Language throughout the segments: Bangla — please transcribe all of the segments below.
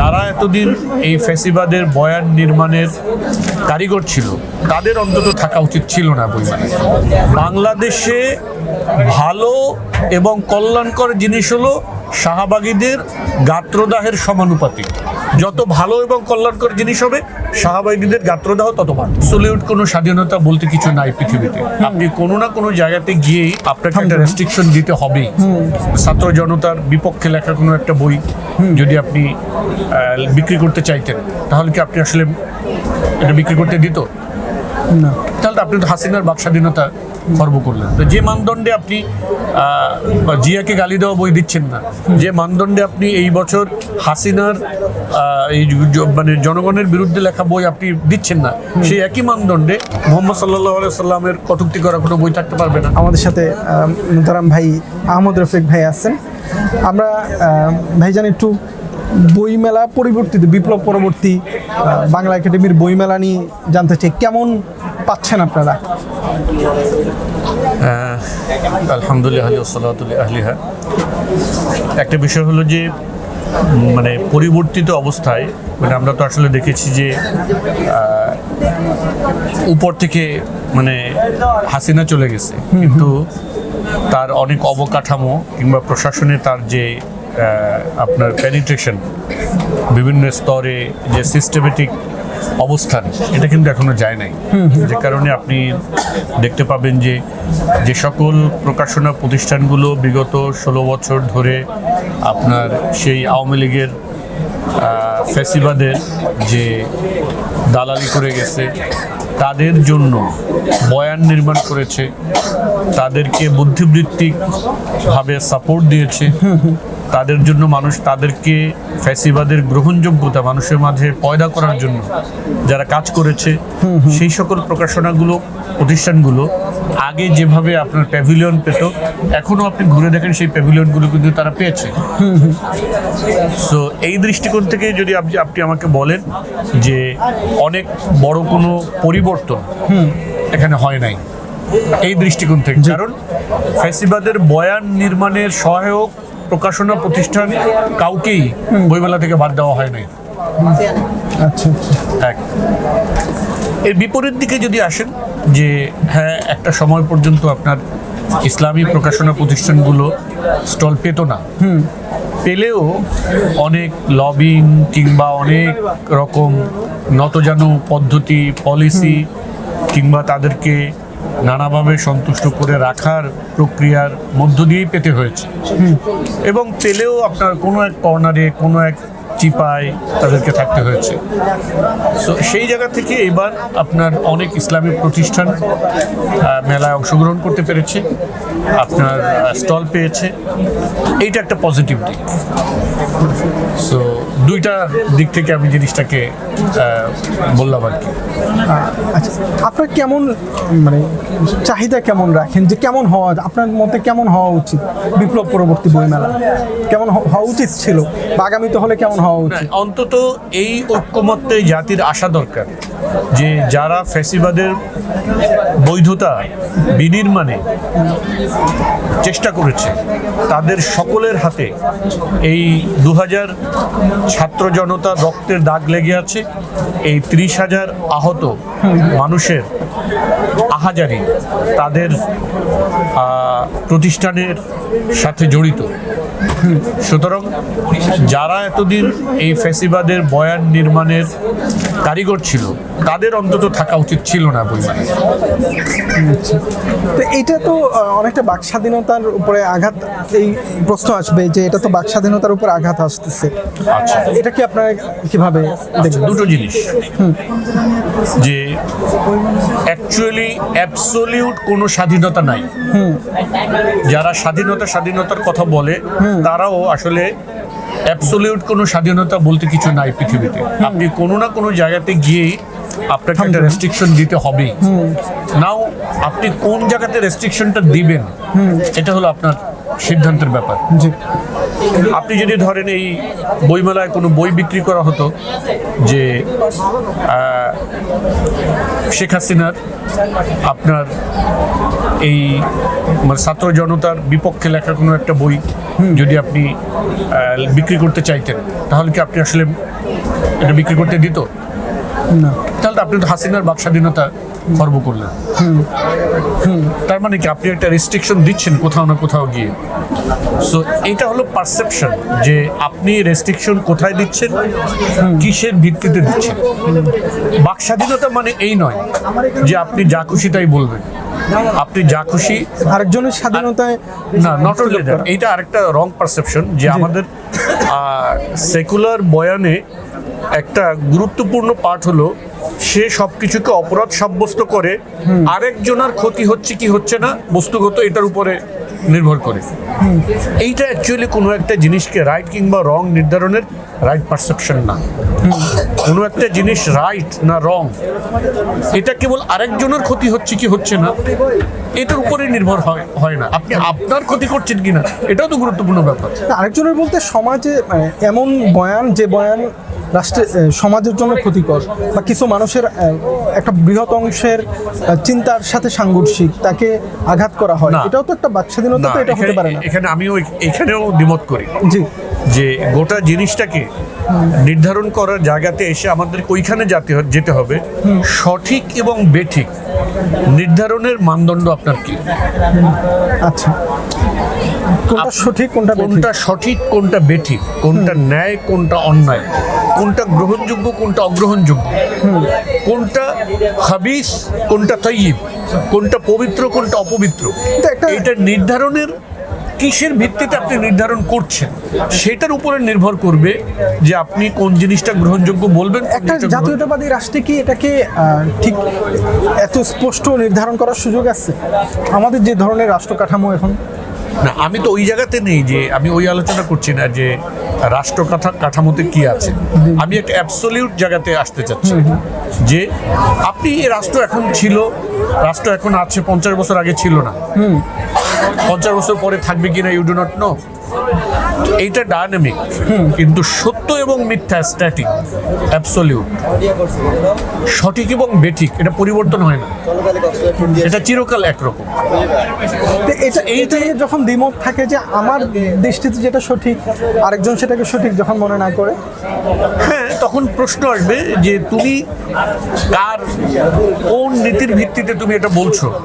যারা এতদিন এই ফেসিবাদের বয়ান নির্মাণের কারিগর ছিল, তাদের অন্তত থাকা উচিত ছিল না বইমেলায় বাংলাদেশে ভালো এবং কল্যাণকর জিনিস হলো শাহবাগীদের গাত্রদাহের সমানুপাতিক। যত ভালো এবং কল্যাণকর জিনিস হবে শাহবাগীদের গাত্রদাহ তত ভালো। সলিউট কোনো স্বাধীনতা বলতে কিছু নাই পৃথিবীতে। আপনি কোনো না কোনো জায়গাতে গিয়েই আপনাকে একটা রেস্ট্রিকশন দিতে হবেই। ছাত্র জনতার বিপক্ষে লেখা কোনো একটা বই যদি আপনি বিক্রি করতে চাইতেন তাহলে কি আপনি আসলে এটা বিক্রি করতে দিত? না। তাহলে আপনি তো হাসিনার বাক স্বাধীনতা খর্ব করলেন। তো যে মানদণ্ডে আপনি জিয়াকে গালি দেওয়া বই দিচ্ছেন না যে মানদণ্ডে আপনি এই বছর হাসিনার এই মানে জনগণের বিরুদ্ধে লেখা বই আপনি দিচ্ছেন না সেই একই মানদণ্ডে মোহাম্মদ সাল্লাহ সাল্লামের কটুক্তি করা কোনো বই থাকতে পারবে না। আমাদের সাথে আহ, মুতারাম ভাই আহমদ রফিক ভাই আছেন। আমরা ভাইজান একটু বইমেলা পরিবর্তিত বিপ্লব পরবর্তী বাংলা একাডেমির বইমেলা নিয়ে জানতে চাই কেমন পাচ্ছেন আপনারা? আলহামদুলিল্লাহ আহলিহা একটা বিষয় হলো যে মানে পরিবর্তিত অবস্থায় মানে আমরা তো আসলে দেখেছি যে উপর থেকে মানে হাসিনা চলে গেছে। কিন্তু তার অনেক অবকাঠামো কিংবা প্রশাসনে তার যে আপনার পেনিট্রেশন বিভিন্ন স্তরে যে সিস্টেমেটিক অবস্থান এটা কিন্তু এখনও যায় নাই। যে কারণে আপনি দেখতে পাবেন যে যে সকল প্রকাশনা প্রতিষ্ঠানগুলো বিগত ষোলো বছর ধরে আপনার সেই আওয়ামী লীগের আহ, ফ্যাসিবাদের যে দালালি করে গেছে তাদের জন্য বয়ান নির্মাণ করেছে তাদেরকে বুদ্ধিবৃত্তিকভাবে সাপোর্ট দিয়েছে। তাদের জন্য মানুষ তাদেরকে ফ্যাসিবাদের গ্রহণযোগ্যতা মানুষের মাঝে পয়দা করার জন্য যারা কাজ করেছে সেই সকল প্রকাশনাগুলো প্রতিষ্ঠানগুলো আগে যেভাবে আপনার প্যাভিলিয়ন পেত এখনও আপনি ঘুরে দেখেন সেই প্যাভিলিয়নগুলো কিন্তু তারা পেয়েছে। সো এই দৃষ্টিকোণ থেকে যদি আপনি আপনি আমাকে বলেন যে অনেক বড় কোনো পরিবর্তন এখানে হয় নাই। এই দৃষ্টিকোণ থেকে। কারণ ফ্যাসিবাদের বয়ান নির্মাণের সহায়ক প্রকাশনা প্রতিষ্ঠান কাউকেই বইমেলা থেকে বাদ দেওয়া হয় নাই। আচ্ছা আচ্ছা। এক। এর বিপরীত দিকে যদি আসেন যে হ্যাঁ একটা সময় পর্যন্ত আপনার ইসলামী প্রকাশনা প্রতিষ্ঠানগুলো স্টল পেত না। পেলেও অনেক লবিং কিংবা অনেক রকম নতজানু পদ্ধতি পলিসি কিংবা তাদেরকে নানাভাবে সন্তুষ্ট করে রাখার প্রক্রিয়ার মধ্য দিয়েই পেতে হয়েছে। এবং তেলেও আপনার কোনো এক কর্নারে, কোনো এক চিপায় তাদেরকে থাকতে হয়েছে। সো সেই জায়গা থেকে এবার আপনার অনেক ইসলামিক প্রতিষ্ঠান মেলায় অংশগ্রহণ করতে পেরেছে। আপনার স্টল পেয়েছে। এইটা একটা পজিটিভ দিক। সো দুইটা দিক থেকে আমি জিনিসটাকে বললাম আর কি। আচ্ছা আপনার কেমন মানে চাহিদা কেমন রাখেন? যে কেমন হওয়া আপনার মতে কেমন হওয়া উচিত বিপ্লব পরবর্তী বইমেলা? কেমন হওয়া উচিত ছিল? বা আগামীতে হলে কেমন হওয়া উচিত? অন্তত এই ঐক্যমত্যে জাতির আসা দরকার। যে যারা ফ্যাসিবাদের বৈধতা বিনির্মাণে চেষ্টা করেছে তাদের সকলের হাতে এই দু হাজার ছাত্র জনতা রক্তের দাগ লেগে আছে। এই ত্রিশ হাজার আহত মানুষের আহাজারি তাদের প্রতিষ্ঠানের সাথে জড়িত। সুতরাং যারা এতদিন এই ফেসিবাদের বয়ান নির্মাণের কারিগর ছিল তাদের অন্তত থাকা উচিত ছিল না বইমেলায় তো এটা তো অনেকটা বাক স্বাধীনতার উপরে আঘাত এই প্রশ্ন আসবে যে এটা তো বাক স্বাধীনতার উপর আঘাত আসতেছে। আচ্ছা। এটা কি আপনারা কীভাবে দেখবেন? দুটো জিনিস। যে অ্যাকচুয়ালি অ্যাবসোলিউট কোনো স্বাধীনতা নাই। যারা স্বাধীনতা স্বাধীনতার কথা বলে তারাও আসলে অ্যাবসোলিউট কোনো স্বাধীনতা বলতে কিছু নাই পৃথিবীতে। আপনি কোনো না কোনো জায়গাতে গিয়ে আপনাকে একটা রেস্ট্রিকশন দিতে হবে নাও আপনি কোন জায়গাতে রেস্ট্রিকশনটা দিবেন এটা হলো আপনার সিদ্ধান্তের ব্যাপার। আপনি যদি ধরেন এই বইমেলায় কোনো বই বিক্রি করা হতো যে শেখ হাসিনার আপনার এই মানে ছাত্র জনতার বিপক্ষে লেখা কোনো একটা বই যদি আপনি বিক্রি করতে চাইতেন, তাহলে কি আপনি আসলে এটা বিক্রি করতে দিত? না। তাহলে আপনি তো হাসিনার বাক স্বাধীনতা খর্ব করলেন। তার মানে কি আপনি একটা রেস্ট্রিকশন দিচ্ছেন কোথাও না কোথাও গিয়ে। সো এটা হলো পারসেপশন যে আপনি রেস্ট্রিকশন কোথায় দিচ্ছেন কিসের ভিত্তিতে দিচ্ছেন। বাক স্বাধীনতা মানে এই নয় যে আপনি যা খুশি তাই বলবেন। আপনি যা খুশি আরেকজনের স্বাধীনতায় না নট অনলি দ্যাট এইটা আরেকটা রং পারসেপশন যে আমাদের সেকুলার বয়ানে একটা গুরুত্বপূর্ণ পার্ট হলো সে সব কিছুকে অপরাধ সাব্যস্ত করে আরেকজনের ক্ষতি হচ্ছে কি হচ্ছে না বস্তুগত এটার উপরে নির্ভর করে। এইটা অ্যাকচুয়ালি কোনো একটা জিনিসকে রাইট কিংবা রং নির্ধারণের রাইট পারসেপশন না। কোনো একটা জিনিস রাইট না রং এটা কেবল আরেকজনের ক্ষতি হচ্ছে কি হচ্ছে না এটার উপরে নির্ভর হয় হয় না। আপনি আপনার ক্ষতি করছেন কিনা এটাও তো গুরুত্বপূর্ণ ব্যাপার। আরেকজনের বলতে সমাজে মানে, এমন বয়ান যে বয়ান রাষ্ট্রের সমাজের জন্য ক্ষতিকর বা কিছু মানুষের একটা বৃহৎ অংশের চিন্তার সাথে সাংঘর্ষিক তাকে আঘাত করা হয়। এটাও তো একটা বাক স্বাধীনতা তো এটা হতে পারে না। এখানে আমিও এখানেও দ্বিমত করি। জি। যে গোটা জিনিসটাকে নির্ধারণ করার জায়গাতে এসে আমাদের ওইখানে যেতে যেতে হবে। সঠিক এবং বেঠিক নির্ধারণের মানদণ্ড আপনার কি? আচ্ছা। কোনটা সঠিক কোনটা কোনটা সঠিক কোনটা বেঠিক কোনটা ন্যায় কোনটা অন্যায় কোনটা গ্রহণযোগ্য কোনটা অগ্রহণযোগ্য? কোনটা হাবিস কোনটা তৈব কোনটা পবিত্র কোনটা অপবিত্র? এটা নির্ধারণের কিসের ভিত্তিতে আপনি নির্ধারণ করছেন? সেটার উপরে নির্ভর করবে যে আপনি কোন জিনিসটা গ্রহণযোগ্য বলবেন একটা জাতীয়তাবাদী রাষ্ট্রে কি এটাকে ঠিক এত স্পষ্ট নির্ধারণ করার সুযোগ আছে? আমাদের যে ধরনের রাষ্ট্র কাঠামো এখন। না আমি তো ওই জায়গাতে নেই যে আমি ওই আলোচনা করছি না যে রাষ্ট্র কাঠা কাঠামোতে কি আছে। আমি একটা অ্যাবসলিউট জায়গাতে আসতে চাচ্ছি যে আপনি রাষ্ট্র এখন ছিল রাষ্ট্র এখন আছে পঞ্চাশ বছর আগে ছিল না। পঞ্চাশ বছর পরে থাকবে কিনা ইউ ডু নট নো এইটা ডায়নামিক কিন্তু সত্য এবং মিথ্যা স্ট্যাটিক অ্যাবসলিউট সঠিক এবং বেঠিক এটা পরিবর্তন হয় না। এটা চিরকাল একরকম। এটা এইটা যখন দ্বিমত থাকে যে আমার দৃষ্টিতে যেটা সঠিক আরেকজন সেটাকে সঠিক যখন মনে না করে হ্যাঁ তখন প্রশ্ন আসবে যে তুমি কার কোন নীতির ভিত্তিতে তুমি এটা বলছো?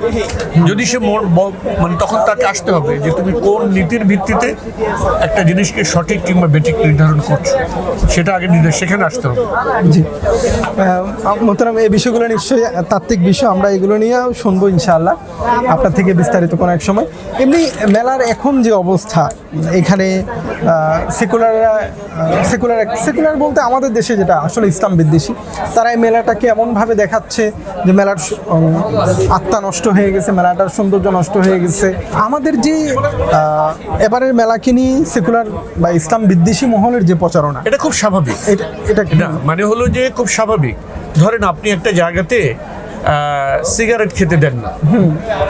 যদি সে মন- তখন তাকে আসতে হবে যে তুমি কোন নীতির ভিত্তিতে একটা জিনিসকে সঠিক কিংবা বেঠিক নির্ধারণ করছ। সেটা আগে সেখানে আসতে হবে। জি। আহ, মোহতারাম এই বিষয়গুলো নিশ্চয়ই তাত্ত্বিক বিষয় আমরা এগুলো নিয়েও শুনব ইনশাআল্লাহ। আপনার থেকে বিস্তারিত কোনো এক সময়। এমনি মেলার এখন যে অবস্থা এখানে সেকুলাররা সেকুলার সেকুলার বলতে আমাদের দেশে যেটা আসলে ইসলাম বিদ্বেষী তারা এই মেলাটাকে এমনভাবে দেখাচ্ছে যে মেলার আত্মা নষ্ট হয়ে গেছে মেলাটার সৌন্দর্য নষ্ট হয়ে গেছে। আমাদের যে এবারের মেলাকে নিয়ে সেকুলার বা ইসলাম বিদ্বেষী মহলের যে প্রচারণা? এটা খুব স্বাভাবিক। এটা এটা মানে হলো যে খুব স্বাভাবিক। ধরেন আপনি একটা জায়গাতে সিগারেট খেতে দেন না।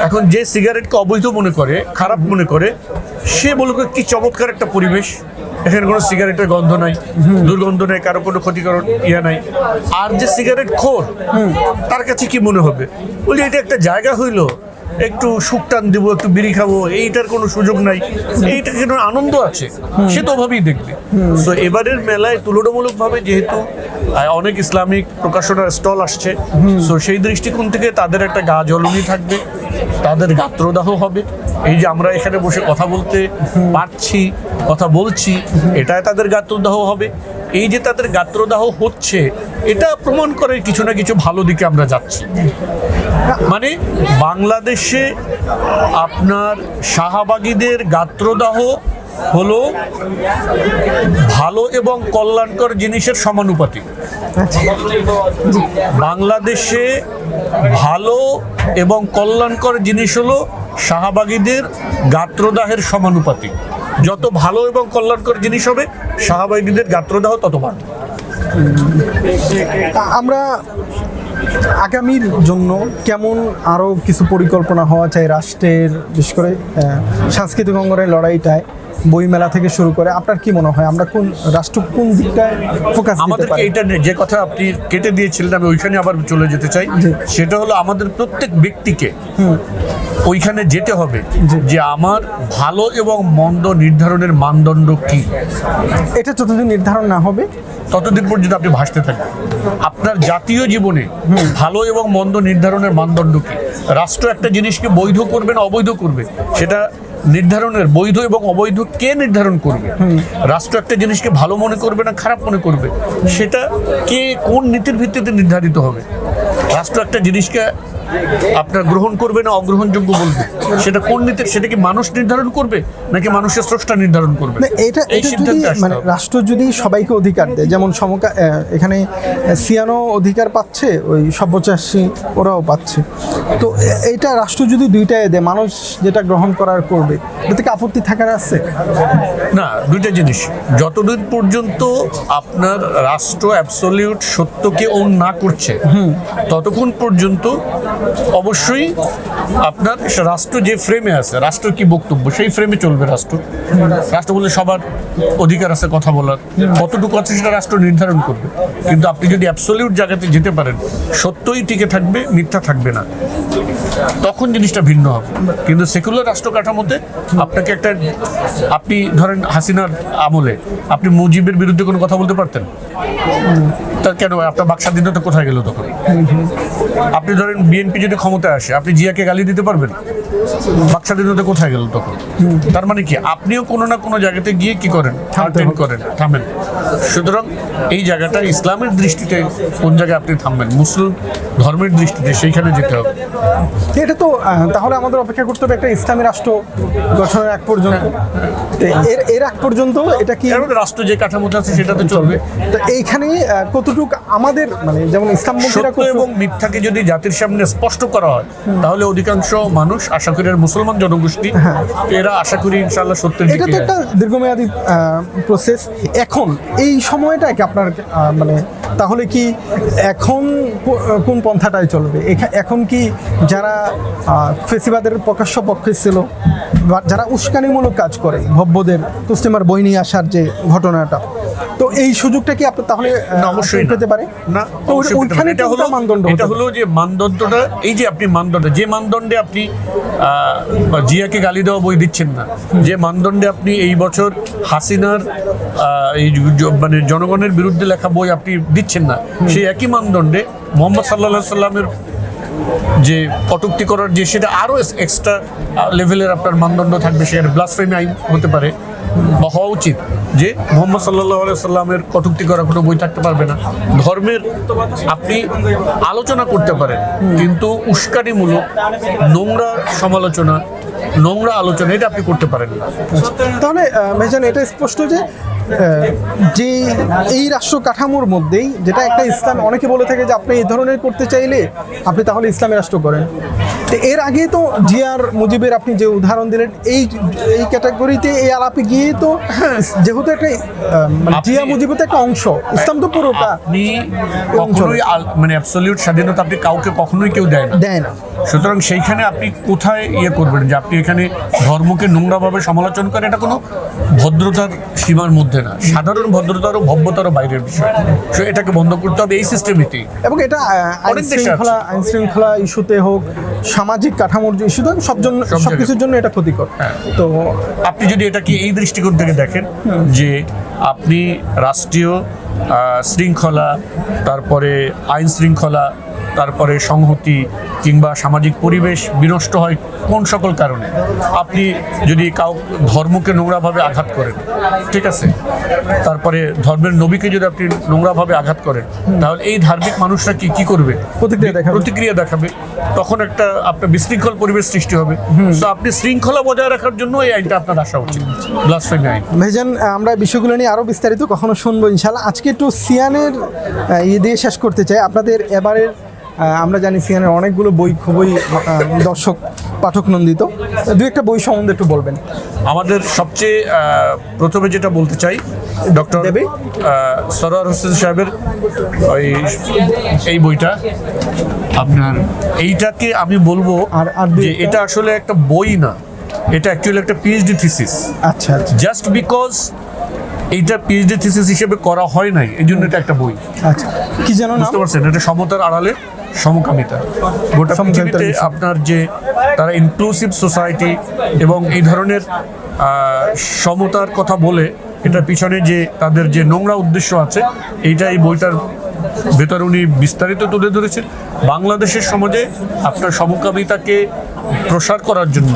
এখন যে সিগারেটকে অবৈধ মনে করে খারাপ মনে করে সে বলুক কি চমৎকার একটা পরিবেশ। এখানে কোনো সিগারেটের গন্ধ নাই দুর্গন্ধ নেই কারও কোনো ক্ষতিকর ইয়ে নাই। আর যে সিগারেট খোর তার কাছে কি মনে হবে? বলি এটা একটা জায়গা হইল একটু সুখ টান দিব একটু বিড়ি খাব এইটার কোনো সুযোগ নাই। এইটা যেন আনন্দ আছে? সে তো ওভাবেই দেখবে। তো এবারের মেলায় তুলনামূলকভাবে যেহেতু অনেক ইসলামিক প্রকাশনার স্টল আসছে তো সেই দৃষ্টিকোণ থেকে তাদের একটা গা জ্বলনি থাকবে তাদের গাত্রদাহ হবে। এই যে আমরা এখানে বসে কথা বলতে পারছি কথা বলছি এটাই তাদের গাত্রদাহ হবে। এই যে তাদের গাত্রদাহ হচ্ছে এটা প্রমাণ করে কিছু না কিছু ভালো দিকে আমরা যাচ্ছি। মানে বাংলাদেশে আপনার শাহবাগীদের গাত্রদাহ হলো ভালো এবং কল্যাণকর জিনিসের সমানুপাতিক। বাংলাদেশে ভালো এবং কল্যাণকর জিনিস হলো শাহবাগীদের গাত্রদাহের সমানুপাতিক। যত ভালো এবং কল্যাণকর জিনিস হবে, শাহবাগীদের গাত্রদাহ তত বাড়বে। আমরা আগামীর জন্য কেমন আরও কিছু পরিকল্পনা হওয়া চাই রাষ্ট্রের বিশেষ করে সাংস্কৃতিক অঙ্গনের লড়াইটায়? বইমেলা থেকে শুরু করে আপনার কি মনে হয়? আমরা কোন রাষ্ট্র কোন দিকটায় ফোকাস এইটা নিয়ে যে কথা আপনি কেটে দিয়েছিলেন আমি ওইখানে আবার চলে যেতে চাই। সেটা হলো আমাদের প্রত্যেক ব্যক্তিকে ওইখানে যেতে হবে। যে আমার ভালো এবং মন্দ নির্ধারণের মানদণ্ড কি? এটা যতদিন নির্ধারণ না হবে ততদিন পর্যন্ত আপনি ভাসতে থাকবেন। আপনার জাতীয় জীবনে ভালো এবং মন্দ নির্ধারণের মানদণ্ড কি? রাষ্ট্র একটা জিনিসকে বৈধ করবে না অবৈধ করবে? সেটা নির্ধারণের বৈধ এবং অবৈধ কে নির্ধারণ করবে? রাষ্ট্র একটা জিনিসকে ভালো মনে করবে না খারাপ মনে করবে? সেটা কে কোন নীতির ভিত্তিতে নির্ধারিত হবে? রাষ্ট্র একটা জিনিসকে আপনার গ্রহণ করবে না অগ্রহণযোগ্য বলবে? সেটা কোন নীতির সেটা কি মানুষ নির্ধারণ করবে নাকি মানুষের স্রষ্টা নির্ধারণ করবে? না, এটা এটা মানে রাষ্ট্র যদি সবাইকে অধিকার দেয় যেমন সমকা এখানে সিয়ানো অধিকার পাচ্ছে ওই সব্যচাষী ওরাও পাচ্ছে। তো এ- এইটা রাষ্ট্র যদি দুইটাই দেয় মানুষ যেটা গ্রহণ করার করবে এতে কি আপত্তি থাকার আছে? না দুইটা জিনিস। যতদিন পর্যন্ত আপনার রাষ্ট্র অ্যাবসলিউট সত্যকে ওন না করছে ততক্ষণ পর্যন্ত অবশ্যই আপনার রাষ্ট্র যে ফ্রেমে আছে রাষ্ট্র কি বক্তব্য, সেই ফ্রেমে চলবে রাষ্ট্র। রাষ্ট্র বলে সবার অধিকার আছে কথা বলার। কতটুকু আছে সেটা রাষ্ট্র নির্ধারণ করবে। কিন্তু আপনি যদি অ্যাবসলিউট জায়গাতে যেতে পারেন, সত্যই টিকে থাকবে, মিথ্যা থাকবে না। তখন জিনিসটা ভিন্ন হবে। কিন্তু সেকুলার রাষ্ট্র কাঠামোতে আপনাকে একটা আপনি ধরেন হাসিনার আমলে আপনি মুজিবের বিরুদ্ধে কোনো কথা বলতে পারতেন? তা কেন? আপনার বাক স্বাধীনতা কোথায় গেল তখন? আপনি ধরেন বিএনপি যদি ক্ষমতায় আসে আপনি জিয়াকে গালি দিতে পারবেন? বাক স্বাধীনতা কোথায় গেল তখন? তার মানে কি আপনিও কোনো না কোনো জায়গাতে গিয়ে কি করেন? থামেন করেন থামেন। সুতরাং এই জায়গাটা ইসলামের দৃষ্টিতে কোন জায়গায় আপনি থামবেন? মুসলিম ধর্মের দৃষ্টিতে সেইখানে যেতে হবে। এটা তো তাহলে আমাদের অপেক্ষা করতে হবে একটা ইসলামী রাষ্ট্র গঠনের এক পর্যন্ত। এর এর এক পর্যন্ত এটা কি রাষ্ট্র যে কাঠামোতে আছে সেটাতে চলবে। তো এইখানে কতটুক আমাদের মানে যেমন ইসলাম সত্য এবং মিথ্যাকে যদি জাতির সামনে স্পষ্ট করা হয় তাহলে অধিকাংশ মানুষ আশা করি মুসলমান জনগোষ্ঠী এরা আশা করি ইনশাআল্লাহ সত্যের এটা তো একটা দীর্ঘমেয়াদী প্রসেস এখন এই সময়টা কি আপনার মানে তাহলে কি এখন কোন পন্থাটায় চলবে? এখা- এখন কি যারা আহ, ফেসিবাদের প্রকাশ্য পক্ষে ছিল। যারা উস্কানিমূলক কাজ করে ভব্যদের কুস্তিমার বই নিয়ে আসার যে ঘটনাটা। তো এই সুযোগটা কি আপনার তাহলে অবশ্যই। পেতে পারে? না ওইখানে এটা হলো মানদণ্ড এটা হলো যে মানদণ্ডটা এই যে আপনি মানদণ্ড যে মানদণ্ডে আপনি আহ, জিয়াকে গালি দেওয়া বই দিচ্ছেন না যে মানদণ্ডে আপনি এই বছর হাসিনার এই মানে জনগণের বিরুদ্ধে লেখা বই আপনি দিচ্ছেন না সেই একই মানদণ্ডে মোহাম্মদ সাল্লাহ সাল্লামের যে কটুক্তি করার যে সেটা আরও এক্সট্রা লেভেলের আপনার মানদণ্ড থাকবে, সেখানে ব্লাসফেমি আইন হতে পারে। বা হওয়া উচিত যে মোহাম্মদ সাল্লাহ সাল্লামের কটুক্তি করা কোনো বই থাকতে পারবে না। ধর্মের আপনি আলোচনা করতে পারেন, কিন্তু উস্কানিমূলক নোংরা সমালোচনা, নোংরা আলোচনা এটা আপনি করতে পারেন তাহলে ভাইজান, এটা স্পষ্ট যে যে এই রাষ্ট্র কাঠামোর মধ্যেই যেটা একটা ইসলাম অনেকে বলে থাকে যে আপনি এই ধরনের করতে চাইলে আপনি তাহলে ইসলামী রাষ্ট্র করেন। তো এর আগে তো জিয়ার মুজিবের আপনি যে উদাহরণ দিলেন এই এই ক্যাটাগরিতে এই আলাপে গিয়ে তো যেহেতু একটা মানে জিয়া মুজিবের তো একটা অংশ ইসলাম তো পুরোটা মানে অ্যাবসলিউট স্বাধীনতা আপনি কাউকে কখনোই কেউ দেয় না। দেয় না। সুতরাং সেইখানে আপনি কোথায় ইয়ে করবেন? যে আপনি এখানে ধর্মকে নোংরাভাবে সমালোচনা করেন এটা কোনো ভদ্রতার সীমার মধ্যে না। সাধারণ ভদ্রতারও ভব্যতারও বাইরের বিষয়। সো এটাকে বন্ধ করতে হবে এই সিস্টেমেতেই এবং এটা আইন শৃঙ্খলা আইন শৃঙ্খলা ইস্যুতে হোক সামাজিক কাঠামোর যে ইস্যুতে সব জন্য সব সব কিছুর জন্য এটা ক্ষতিকর। হ্যাঁ। তো আপনি যদি এটাকে এই দৃষ্টিকোণ থেকে দেখেন যে আপনি রাষ্ট্রীয় শৃঙ্খলা তারপরে আইন শৃঙ্খলা তারপরে সংহতি কিংবা সামাজিক পরিবেশ বিনষ্ট হয় কোন সকল কারণে? আপনি যদি কাউ ধর্মকে নোংরাভাবে আঘাত করেন ঠিক আছে? তারপরে ধর্মের নবীকে যদি আপনি নোংরাভাবে আঘাত করেন তাহলে এই ধার্মিক মানুষরা কি কি করবে? প্রতিক্রিয়া দেখাবে। প্রতিক্রিয়া দেখাবে। তখন একটা আপনার বিশৃঙ্খল পরিবেশ সৃষ্টি হবে। তো আপনি শৃঙ্খলা বজায় রাখার জন্য এই আইনটা আপনার আসা উচিত। ব্লাসফেমি আইন। ভাইজান আমরা বিষয়গুলো নিয়ে আরও বিস্তারিত কখনো শুনব ইনশাল্লাহ আজকে একটু সিয়ানের ইয়ে দিয়ে শেষ করতে চাই। আপনাদের এবারের আমরা জানি সিয়ানের অনেকগুলো বই খুবই দর্শক পাঠক নন্দিত। দু একটা বই সম্বন্ধে একটু বলবেন। আমাদের সবচেয়ে প্রথমে যেটা বলতে চাই ডক্টর দেবে? সরোয়ার হোসেন সাহেবের ওই এই বইটা। আপনার এইটাকে আমি বলব আর- আর যে এটা আসলে একটা বই না এটা অ্যাকচুয়ালি একটা পিএইচডি থিসিস আচ্ছা আচ্ছা। জাস্ট বিকজ এইটা পিএইচডি থিসিস হিসেবে করা হয় নাই এই জন্য এটা একটা বই। আচ্ছা। কি জানো বুঝতে পারছেন? এটা সমতার আড়ালে। সমকামিতা। গোটা পৃথিবীতে আপনার যে তারা ইনক্লুসিভ সোসাইটি এবং এই ধরনের সমতার কথা বলে এটার পিছনে যে তাদের যে নোংরা উদ্দেশ্য আছে এইটা এই বইটার ভেতর উনি বিস্তারিত তুলে ধরেছেন। বাংলাদেশের সমাজে আপনার সমকামিতাকে প্রসার করার জন্য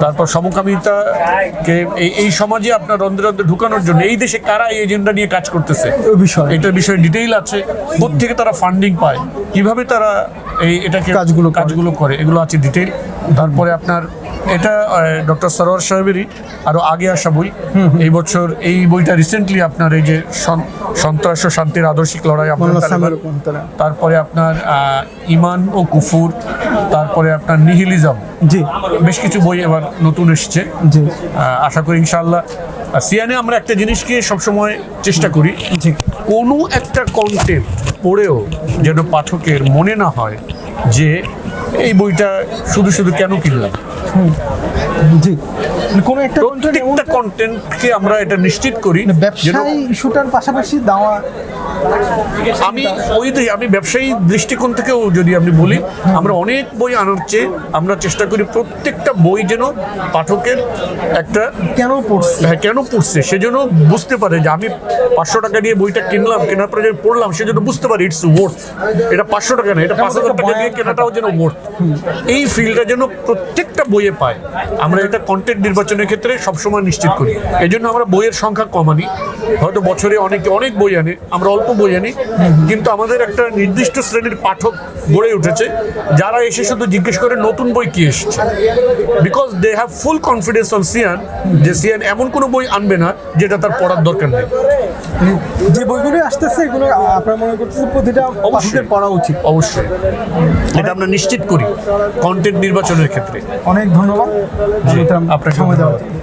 তারপর সমকামিতাকে এই এই সমাজে আপনার রন্ধ্রে রন্ধ্রে ঢুকানোর জন্য এই দেশে কারা এই এজেন্ডা নিয়ে কাজ করতেছে? ওই বিষয়। এটার বিষয়ে ডিটেইল আছে। থেকে তারা ফান্ডিং পায়? কীভাবে তারা এই এটাকে কাজগুলো কাজগুলো করে? এগুলো আছে ডিটেইল তারপরে আপনার এটা ডক্টর সরোয়ার সাহেবেরই আরও আগে আসা বই। এই বছর এই বইটা রিসেন্টলি আপনার এই যে সন- সন্ত্রাস ও শান্তির আদর্শিক লড়াই আপনার। তারপরে আপনার ইমান ও কুফুর। তারপরে আপনার নিহিলিজম জি। বেশ কিছু বই এবার নতুন এসছে। জি। আশা করি ইনশাল্লাহ সিয়ানে আমরা একটা জিনিসকে সবসময় চেষ্টা করি। জি। কোনো একটা কন্টেন্ট পড়েও যেন পাঠকের মনে না হয় যে এই বইটা শুধু শুধু কেন কিনলাম জি। মানে কোনো একটা প্রত্যেকটা কন্টেন্টকে আমরা এটা নিশ্চিত করি মানে ব্যবসায়ী ইস্যুটার পাশাপাশি দেওয়া আমি ওই আমি ব্যবসায়ী দৃষ্টিকোণ থেকেও যদি আমি বলি আমরা অনেক বই আনার চেয়ে আমরা চেষ্টা করি প্রত্যেকটা বই যেন পাঠকের একটা কেন পড়ছে? হ্যাঁ কেন পড়ছে? সেজন্য বুঝতে পারে যে আমি পাঁচশো টাকা দিয়ে বইটা কিনলাম কেনার পরে পড়লাম সেজন্য বুঝতে পারি ইটস ওয়ার্থ এটা পাঁচশো টাকা না এটা পাঁচ হাজার টাকা দিয়ে কেনাটাও যেন ওয়ার্থ এই ফিল্ডটা যেন প্রত্যেকটা বইয়ে পায়। আমরা এটা কন্টেন্ট নির্বাচনের ক্ষেত্রে সবসময় নিশ্চিত করি। এই জন্য আমরা বইয়ের সংখ্যা কমানি। হয়তো বছরে অনেকে অনেক বই আনে আমরা অল্প বই আনি। কিন্তু আমাদের একটা নির্দিষ্ট শ্রেণির পাঠক গড়ে উঠেছে। যারা এসে শুধু জিজ্ঞেস করে নতুন বই কি এসছে? Because they have full confidence on Sean যে সিয়ান এমন কোনো বই আনবে না যেটা তার পড়ার দরকার নেই। যে বইগুলো আসতেছে এগুলো আপনার মনে করতেছে প্রতিটা অবশ্যই। পড়া উচিত। অবশ্যই। এটা আমরা নিশ্চিত করি কন্টেন্ট নির্বাচনের ক্ষেত্রে অনেক ধন্যবাদ আপনার আপনাকে সময়। জন্য।